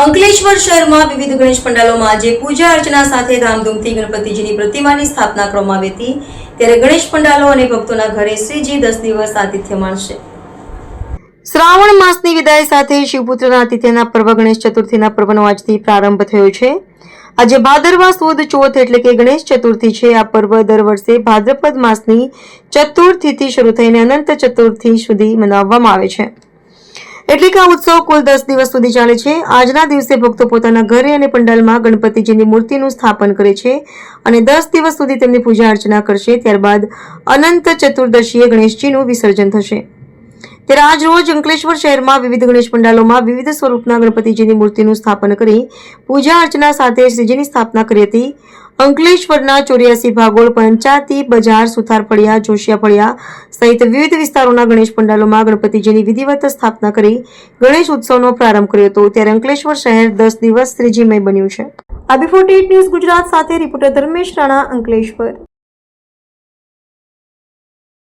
અંકલેશ્વર શહેરમાં વિવિધ ગણેશ પંડાલોમાં આજે પૂજા અર્ચના સાથે ધામધૂમથી ગણપતિજીની પ્રતિમાની સ્થાપના કરવામાં આવી હતી. ત્યારે ગણેશ પંડાલો અને ભક્તોના ઘરે શ્રીજી દસ દિવસ આતિથ્ય માણશે. શ્રાવણ માસની વિદાય સાથે શિવપુત્રના આતિથ્યના પર્વ ગણેશ ચતુર્થીના પર્વનો આજથી પ્રારંભ થયો છે. આજે ભાદરવા સુદ ચોથ એટલે કે ગણેશ ચતુર્થી છે. આ પર્વ દર વર્ષે ભાદ્રપદ માસની ચતુર્થીથી શરૂ થઈને અનંત ચતુર્થી સુધી મનાવવામાં આવે છે. એટલે કે આ ઉત્સવ કુલ દસ દિવસ સુધી ચાલે છે. આજના દિવસે ભક્તો પોતાના ઘરે અને પંડાલમાં ગણપતિજીની મૂર્તિનું સ્થાપન કરે છે અને દસ દિવસ સુધી તેમની પૂજા અર્ચના કરશે. ત્યારબાદ અનંત ચતુર્દશીએ ગણેશજીનું વિસર્જન થશે. ત્યારે આજ રોજ અંકલેશ્વર શહેરમાં વિવિધ ગણેશ પંડાલોમાં વિવિધ સ્વરૂપના ગણપતિજીની મૂર્તિનું સ્થાપન કરી પૂજા અર્ચના સાથે શ્રીજીની સ્થાપના કરી હતી. અંકલેશ્વરના ચોર્યાસી ભાગોળ પંચાતી બજાર સુથાર ફળિયા જોશિયા ફળિયા સહિત વિવિધ વિસ્તારોના ગણેશ પંડાલોમાં ગણપતિજીની વિધિવત સ્થાપના કરી ગણેશ ઉત્સવનો પ્રારંભ કર્યો હતો. ત્યારે અંકલેશ્વર શહેર દસ દિવસ શ્રીજીમય બન્યું છે. આબી ફોર્ટી ન્યૂઝ ગુજરાત સાથે રિપોર્ટર ધર્મેશ રાણા, અંકલેશ્વર.